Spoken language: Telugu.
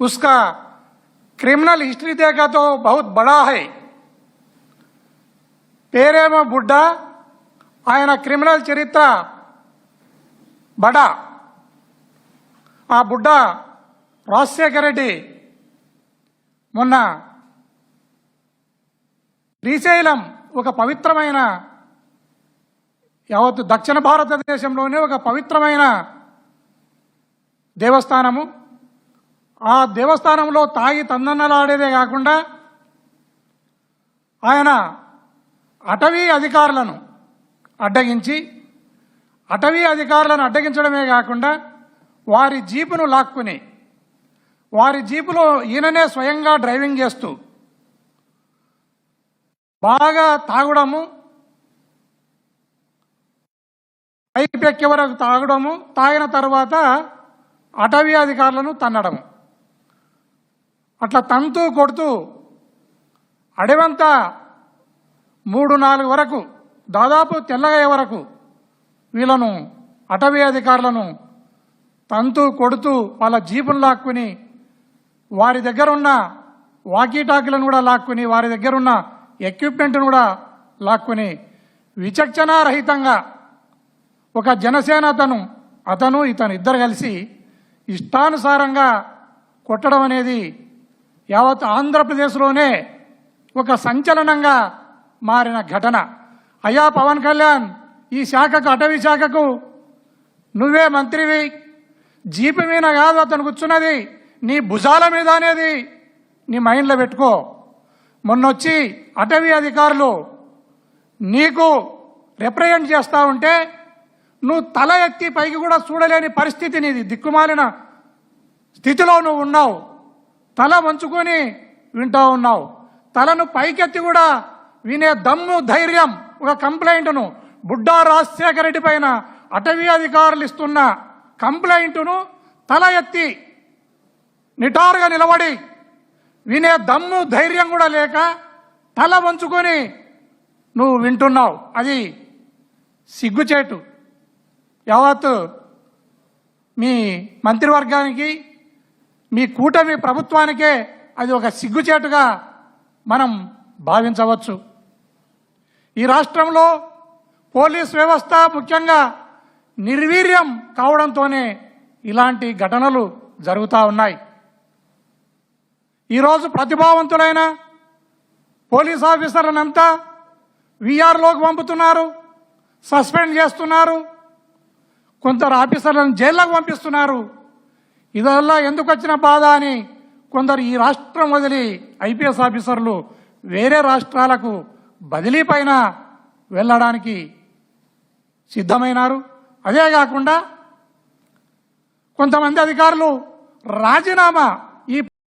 उसका क्रिमिनल हिस्ट्री देखा तो बहुत बड़ा है పేరేమో బుడ్డ ఆయన క్రిమినల్ చరిత్ర బడా ఆ బుడ్డ రాజశేఖర రెడ్డి మొన్న శ్రీశైలం ఒక పవిత్రమైన యావత్ దక్షిణ భారతదేశంలోనే ఒక పవిత్రమైన దేవస్థానము ఆ దేవస్థానంలో తాగి తందన్నలాడేదే కాకుండా ఆయన అటవీ అధికారులను అడ్డగించి అటవీ అధికారులను అడ్డగించడమే కాకుండా వారి జీపును లాక్కుని వారి జీపులో ఈయననే స్వయంగా డ్రైవింగ్ చేస్తూ బాగా తాగడము పైపెక్కి వరకు తాగడము తాగిన తర్వాత అటవీ అధికారులను తన్నడము. అట్లా తంతూ కొడుతూ అడవంతా మూడు నాలుగు వరకు దాదాపు తెల్లగయ్యే వరకు వీళ్ళను అటవీ అధికారులను తంతు కొడుతూ వాళ్ళ జీపును లాక్కుని వారి దగ్గర ఉన్న వాకీటాకులను కూడా లాక్కుని వారి దగ్గర ఉన్న ఎక్విప్మెంట్ను కూడా లాక్కుని విచక్షణారహితంగా ఒక జనసేన అతను అతను ఇతను ఇద్దరు కలిసి ఇష్టానుసారంగా కొట్టడం అనేది యావత్ ఆంధ్రప్రదేశ్లోనే ఒక సంచలనంగా మారిన ఘటన. అయ్యా పవన్ కళ్యాణ్ ఈ శాఖకు అటవీ శాఖకు నువ్వే మంత్రివి. జీపు మీద కాదు అతను కూర్చున్నది. నీ భుజాల మీద అనేది నీ మైండ్లో పెట్టుకో. మొన్నొచ్చి అటవీ అధికారులు నీకు రిప్రజెంట్ చేస్తూ ఉంటే నువ్వు తల ఎత్తి పైకి కూడా చూడలేని పరిస్థితి నీది. దిక్కుమాలిన స్థితిలో నువ్వు ఉన్నావు. తల వంచుకొని వింటూ ఉన్నావు. తలను పైకెత్తి కూడా వినే దమ్ము ధైర్యం ఒక కంప్లైంట్ను. బుడ్డా రాజశేఖర రెడ్డి పైన అటవీ అధికారులు ఇస్తున్న కంప్లైంట్ను తల ఎత్తి నిటారుగా నిలబడి వినే దమ్ము ధైర్యం కూడా లేక తల వంచుకొని నువ్వు వింటున్నావు. అది సిగ్గుచేటు. యావత్ మీ మంత్రివర్గానికి మీ కూటమి ప్రభుత్వానికే అది ఒక సిగ్గుచేటుగా మనం భావించవచ్చు. ఈ రాష్ట్రంలో పోలీస్ వ్యవస్థ ముఖ్యంగా నిర్వీర్యం కావడంతోనే ఇలాంటి ఘటనలు జరుగుతూ ఉన్నాయి. ఈరోజు ప్రతిభావంతులైన పోలీస్ ఆఫీసర్లనంతా వీఆర్లోకి పంపుతున్నారు సస్పెండ్ చేస్తున్నారు కొందరు ఆఫీసర్లను జైల్లోకి పంపిస్తున్నారు ఇదల్లా ఎందుకు వచ్చిన బాధ అని కొందరు ఈ రాష్ట్రం వదిలి ఐపీఎస్ ఆఫీసర్లు వేరే రాష్ట్రాలకు బదిలీ పైన వెళ్ళడానికి సిద్ధమైనారు. అదే కాకుండా కొంతమంది అధికారులు రాజీనామా